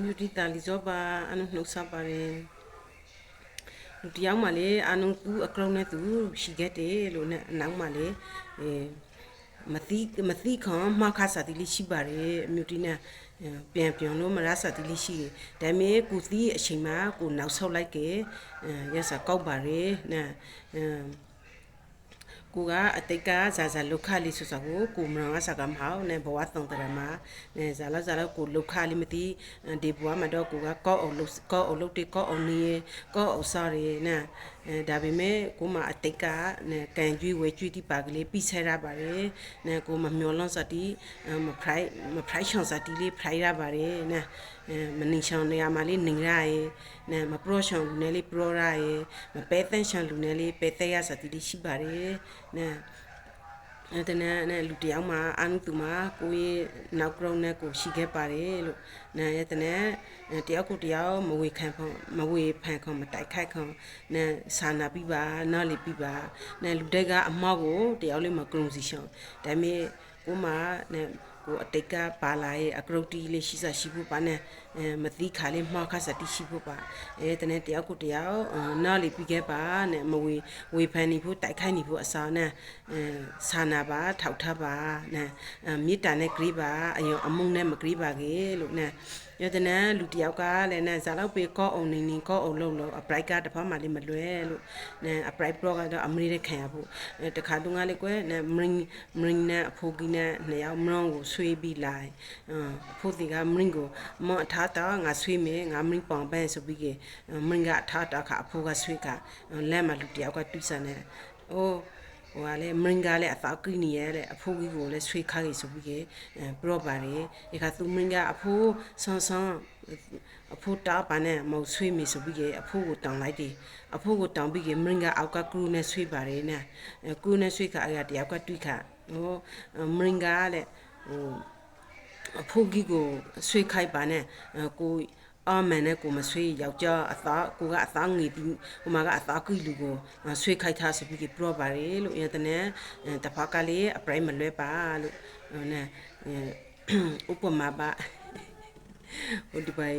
မြူတီတာလီဇောပါအနုနှုတ်ဆက်ပါတယ်လူတယောက်မှလေအနုသူအကရုံနဲ့သူရှိခဲ့တယ်လို့နဲ့အနောက်မှလေအဲမသိမသိခွန်မှားခါစားတိလေးရှိပါတယ်အမြူတီနဲ့ပြန်ပြန်လို့မရစားတိလေးရှိတယ်ဒါပေမဲ့ကိုသီးအချိန်မှာကိုနောက်ဆုတ်လိုက်ကေအဲရစကောက်ပါရယ်နဲ့အဲ ကိုကအတိတ်ကဇာဇာလုခလေးဆိုဆိုကိုကိုမရငါစကမဟောင်းနဲ့ဘဝတုံတရမှာနဲ့ဇာလာဇာလာကိုလုခလေးမသိဒီဘဝမှာတော့ကိုကကောက်အောင်လုကောက်အောင်လုတေကောက်အောင်နေကောက်အောင်စားရနဲ့အဲဒါပေမဲ့ကိုမအတိတ်ကနဲ့ကန်ကျွေးဝဲကျွေးတိပါကလေးပြီးဆဲရပါတယ်နဲ့ကိုမမျောလွန်စတီမဖရိုက်မဖရိုက်ချောင်စတီလေးဖရိုက်ရပါတယ်နဲ့အဲမနင်းချောင်နေရာမှာလေးနေရရဲ့နဲ့မပရောချောင်လူနဲ့လေးပရောရရဲ့မပဲတန့်ချောင်လူနဲ့လေးပဲတဲ့ရစတီလေးရှိပါတယ် နဲ့အဲ့တနဲ့နဲ့လူတယောက်မှာအနုသူမှာကိုရဲ့နောက်ကြောင်းနဲ့ကိုရှိခဲ့ပါတယ်လို့နာရဲ့တနဲ့တယောက်ကိုတယောက်မဝေခံခွန်မဝေဖန်ခွန်မတိုက်ခိုက်ခွန်နဲ့စာနာပြီးပါနားလေပြီးပါနဲ့လူတက်ကအမောက်ကိုတယောက်လေးမကရုံစီရှောင်းဒါပေမဲ့ကိုမနဲ့ ကိုအတိတ်ကပါလာရဲ့အကရုတ်တီလေးရှိစားရှိဖို့ပါနဲ့အဲမသိခါလေးမှားခါစတိရှိဖို့ပါအဲတနေ့တယောက်ကိုတယောက်နားလီပြီးခဲ့ပါနဲ့မဝေဝေဖန်နေဖို့တိုက်ခိုက်နေဖို့အစားနဲ့အဲဆာနာပါထောက်ထားပါနဲ့မေတ္တာနဲ့ဂရိပါအယောအမုန်းနဲ့မဂရိပါကေလို့နဲ့ ရတဲ့နဲ့လူတယောက်ကလည်းနဲ့ဇာလောက်ပေကောအောင်နေနေကောအောင်လုံးလုံးအပရိုက်ကတဖာမှလေးမလွဲလို့နဲ့အပရိုက်ဘလော့ကတော့အမရီနဲ့ခံရဖို့အဲတခါတုန်းကလေကွယ်နဲ့မရင်မရင်နဲ့အဖိုးကြီးနဲ့နှစ်ယောက်မရောကိုဆွေးပြီးလိုက်အဖိုးစီကမရင်ကိုမအထားတော့ငါဆွေးမယ်ငါမရင်ပောင်ပန်းဆိုပြီးကမရင်ကအထားတော့ခအဖိုးကဆွေးကလက်မှလူတယောက်ကတူးဆန်နေအိုး ဟိုကလည်းမင်းကလည်းအသာကိနေရတဲ့အဖိုးကြီးကိုလည်းဆွေးခါကြီးဆိုပြီးကအဲပရော့ပါတယ်ဒီခါသူမင်းကအဖိုးဆွန်ဆွန်အဖိုးတားပါနဲ့မဟုတ်ဆွေးမိဆိုပြီးကအဖိုးကိုတောင်းလိုက်တယ်အဖိုးကိုတောင်းပြီးကမင်းကအောက်ကကရူနဲ့ဆွေးပါတယ်နဲ့ကရူနဲ့ဆွေးခါအရာတယောက်ကတွေးခါဟိုမင်းကလည်းဟိုအဖိုးကြီးကိုဆွေးခိုက်ပါနဲ့ကို အမန်နဲ့ကိုမဆွေးယောက်ျားအသားကိုကအသားငေပြီးဟိုမှာကအသားကိလူကိုဆွေးခိုက်ထားဆိုပြီးပြတော့ပါလေလို့ရတဲ့နဲ့တဖကလေးအပရိုက်မလွဲပါလို့နဲ့ဥပမာပါ ဟိုဒီပိုင်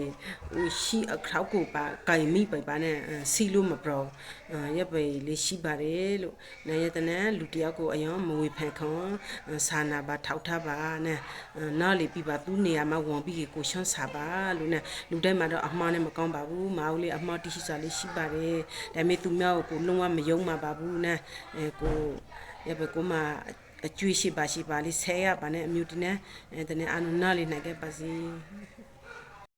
ဟိုရှိအခရောက်ကိုပါကင်မိပိုင်ပါနဲ့စီလို့မပြောရပ်ပဲလေးရှိပါတယ်လို့နာယတနလူတယောက်ကိုအယောမဝေဖန်ခွန်စာနာပါထောက်ထားပါနဲ့နားလေပြပါသူနေရာမှာဝန်ပြီးကိုရှွန့်စာပါလို့နဲ့လူတိုင်းမှာတော့အမှားနဲ့မကောင်းပါဘူးမအောင်လေအမှားတိရှိစာလေးရှိပါတယ်ဒါပေမဲ့သူများကိုလုံးဝမယုံမှာပါဘူးနဲ့အဲကိုရပ်ပဲကိုမှအကျွေးရှိပါရှိပါလေးဆဲရပါနဲ့အမျိုးတနဲ့အဲတနဲ့အနုနာလေးနိုင်ခဲ့ပါစီ